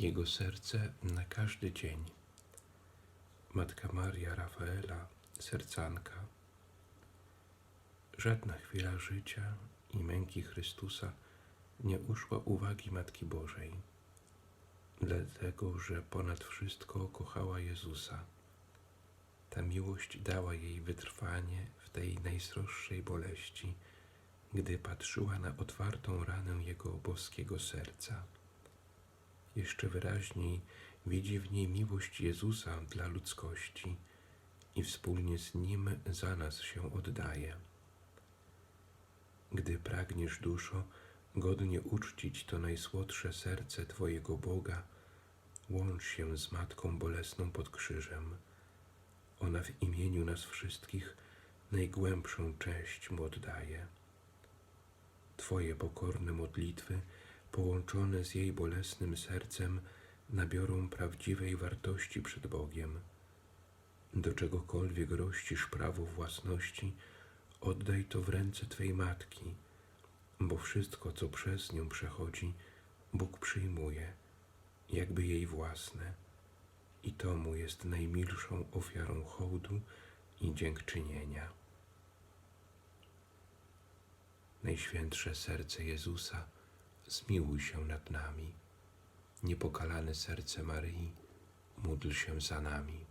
Jego serce na każdy dzień. Matka Maria Rafaela, sercanka. Żadna chwila życia i męki Chrystusa nie uszła uwagi Matki Bożej, dlatego że ponad wszystko kochała Jezusa. Ta miłość dała jej wytrwanie w tej najsroższej boleści, gdy patrzyła na otwartą ranę Jego boskiego serca. Jeszcze wyraźniej widzi w niej miłość Jezusa dla ludzkości i wspólnie z Nim za nas się oddaje. Gdy pragniesz duszo godnie uczcić to najsłodsze serce Twojego Boga, łącz się z Matką Bolesną pod krzyżem. Ona w imieniu nas wszystkich najgłębszą cześć Mu oddaje. Twoje pokorne modlitwy, połączone z jej bolesnym sercem, nabiorą prawdziwej wartości przed Bogiem. Do czegokolwiek rościsz prawo własności, oddaj to w ręce Twej matki, bo wszystko, co przez nią przechodzi, Bóg przyjmuje, jakby jej własne, i to mu jest najmilszą ofiarą hołdu i dziękczynienia. Najświętsze serce Jezusa, zmiłuj się nad nami. Niepokalane serce Maryi, módl się za nami.